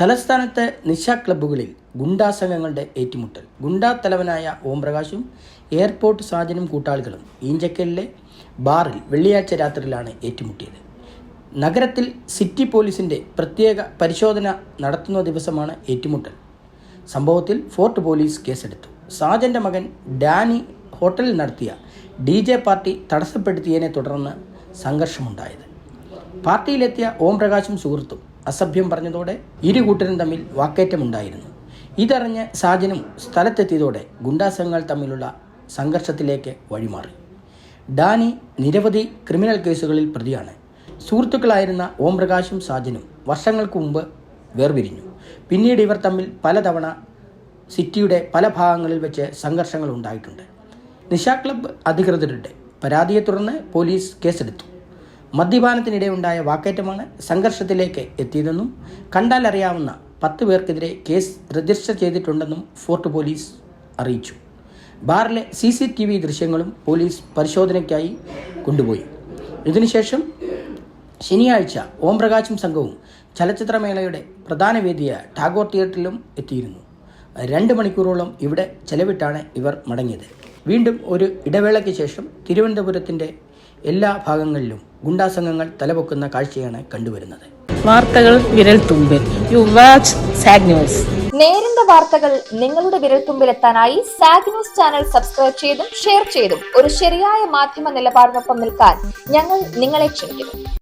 തലസ്ഥാനത്തെ നിശാ ക്ലബ്ബുകളിൽ ഗുണ്ടാ സംഘങ്ങളുടെ ഏറ്റുമുട്ടൽ. ഗുണ്ടാ തലവനായ ഓംപ്രകാശും എയർപോർട്ട് സാജനും കൂട്ടാളികളും ഈഞ്ചക്കലിലെ ബാറിൽ വെള്ളിയാഴ്ച രാത്രിയിലാണ് ഏറ്റുമുട്ടിയത്. നഗരത്തിൽ സിറ്റി പോലീസിന്റെ പ്രത്യേക പരിശോധന നടത്തുന്ന ദിവസമാണ് ഏറ്റുമുട്ടൽ. സംഭവത്തിൽ ഫോർട്ട് പോലീസ് കേസെടുത്തു. സാജന്റെ മകൻ ഡാനി ഹോട്ടലിൽ നടത്തിയ ഡി പാർട്ടി തടസ്സപ്പെടുത്തിയതിനെ തുടർന്ന് സംഘർഷമുണ്ടായത്. പാർട്ടിയിലെത്തിയ ഓം പ്രകാശും സുഹൃത്തും അസഭ്യം പറഞ്ഞതോടെ ഇരു കൂട്ടരും തമ്മിൽ വാക്കേറ്റമുണ്ടായിരുന്നു. ഇതറിഞ്ഞ് സാജനും സ്ഥലത്തെത്തിയതോടെ ഗുണ്ടാസംഘങ്ങൾ തമ്മിലുള്ള സംഘർഷത്തിലേക്ക് വഴിമാറി. ഡാനി നിരവധി ക്രിമിനൽ കേസുകളിൽ പ്രതിയാണ്. സുഹൃത്തുക്കളായിരുന്ന ഓം പ്രകാശും സാജനും വർഷങ്ങൾക്ക് മുമ്പ് വേർപിരിഞ്ഞു. പിന്നീട് ഇവർ തമ്മിൽ പലതവണ സിറ്റിയുടെ പല ഭാഗങ്ങളിൽ വെച്ച് സംഘർഷങ്ങൾ ഉണ്ടായിട്ടുണ്ട്. നിശാ ക്ലബ്ബ് അധികൃതരുടെ പരാതിയെ തുടർന്ന് പോലീസ് കേസെടുത്തു. മദ്യപാനത്തിനിടെ ഉണ്ടായ വാക്കേറ്റമാണ് സംഘർഷത്തിലേക്ക് എത്തിയതെന്നും കണ്ടാൽ അറിയാവുന്ന പത്ത് പേർക്കെതിരെ കേസ് രജിസ്റ്റർ ചെയ്തിട്ടുണ്ടെന്നും ഫോർട്ട് പോലീസ് അറിയിച്ചു. ബാറിലെ സി സി ടി വി ദൃശ്യങ്ങളും പോലീസ് പരിശോധനയ്ക്കായി കൊണ്ടുപോയി. ഇതിനുശേഷം ശനിയാഴ്ച ഓംപ്രകാശും സംഘവും ചലച്ചിത്രമേളയുടെ പ്രധാന വേദിയായ ടാഗോർ തിയേറ്ററിലും എത്തിയിരുന്നു. രണ്ട് മണിക്കൂറോളം ഇവിടെ ചെലവിട്ടാണ് ഇവർ മടങ്ങിയത്. വീണ്ടും ഒരു ഇടവേളയ്ക്ക് ശേഷം തിരുവനന്തപുരത്തിന്റെ എല്ലാ ഭാഗങ്ങളിലും ഗുണ്ടാ സംഘങ്ങൾ തലപൊക്കുന്ന കാഴ്ചയാണ് കണ്ടുവരുന്നത്. വാർത്തകൾ വിരൽ തുമ്പിൽ. യു വാച്ച് സാഗ് ന്യൂസ് നേരിന്റെ വാർത്തകൾ നിങ്ങളുടെ വിരൽത്തുമ്പിലെത്താനായി സാഗ് ന്യൂസ് ചാനൽ സബ്സ്ക്രൈബ് ചെയ്തും ഷെയർ ചെയ്തും ഒരു ശരിയായ മാധ്യമ നിലപാടിനൊപ്പം നിൽക്കാൻ ഞങ്ങൾ നിങ്ങളെ ക്ഷണിക്കുന്നു.